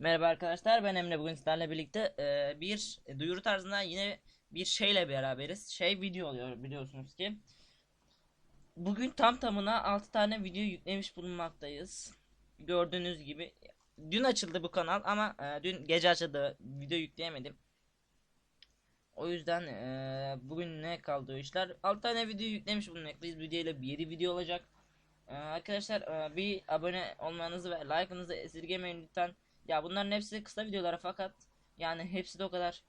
Merhaba arkadaşlar ben Emre bugün sizlerle birlikte e, bir duyuru tarzında yine bir şeyle beraberiz. Şey video oluyor biliyorsunuz ki. Bugün tam tamına 6 tane video yüklemiş bulunmaktayız. Gördüğünüz gibi dün açıldı bu kanal ama e, dün gece açıldı video yükleyemedim. O yüzden e, bugün ne kaldı işler? 6 tane video yüklemiş bulunmaktayız. Video ile 7 video olacak. E, arkadaşlar e, bir abone olmanızı ve like'ınızı esirgemeyin lütfen. Ya bunların hepsi kısa videolara fakat yani hepsi de o kadar.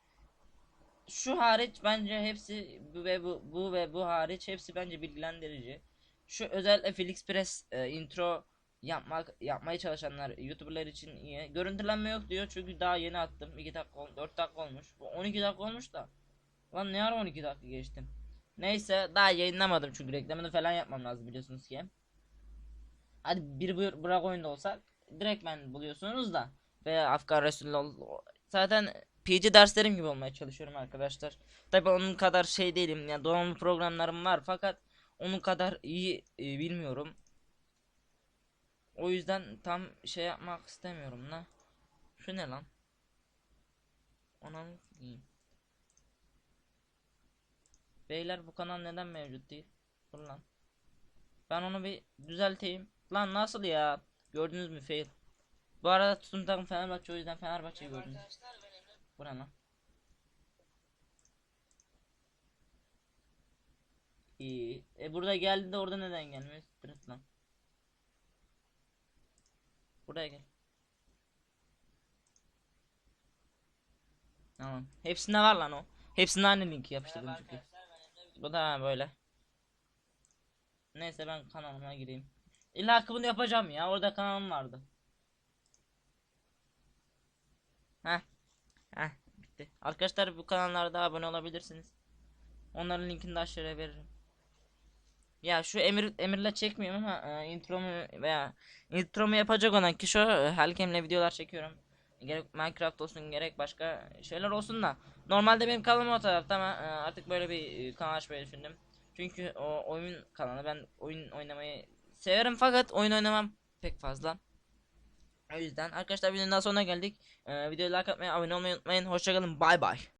Şu hariç bence hepsi bu ve bu, bu ve bu hariç hepsi bence bilgilendirici. Şu özellikle Felix Press e, intro yapmak yapmaya çalışanlar YouTuber'lar için iyi. Görüntülenme yok diyor çünkü daha yeni attım. 2 dakika ol- 4 dakika olmuş. Bu 12 dakika olmuş da. Lan ne ara 12 dakika geçtim. Neyse daha yayınlamadım çünkü reklamını falan yapmam lazım biliyorsunuz ki. Hadi bir bırak oyunda olsak direkt ben buluyorsunuz da veya Afgan Resulullah zaten PG derslerim gibi olmaya çalışıyorum arkadaşlar. Tabi onun kadar şey değilim yani donanımlı programlarım var fakat onun kadar iyi e, bilmiyorum. O yüzden tam şey yapmak istemiyorum la. Şu ne lan? Ananı diyeyim. Beyler bu kanal neden mevcut değil? Dur lan. Ben onu bir düzelteyim. Lan nasıl ya? Gördünüz mü fail? Bu arada tutum takım Fenerbahçe o yüzden Fenerbahçe'yi gördünüz. Bu ne lan? İyi. E burada geldi de orada neden gelmiyor? Stress lan. Buraya gel. Tamam. Hepsinde var lan o. Hepsinde aynı linki yapıştırdım çünkü. Bu da böyle. Neyse ben kanalıma gireyim. İlla bunu yapacağım ya. Orada kanalım vardı. Heh. Heh bitti. Arkadaşlar bu kanallarda abone olabilirsiniz. Onların linkini de aşağıya veririm. Ya şu Emir Emir'le çekmiyorum ama e, intromu veya intromu yapacak olan kişi o. Helkem'le videolar çekiyorum. Gerek Minecraft olsun gerek başka şeyler olsun da. Normalde benim kanalım o tarafta ama e, artık böyle bir e, kanal açmayı düşündüm. Çünkü o oyun kanalı ben oyun oynamayı severim fakat oyun oynamam pek fazla. O yüzden arkadaşlar videonun daha sonuna geldik. Ee, videoyu like atmayı, abone olmayı unutmayın. Hoşçakalın. Bay bay.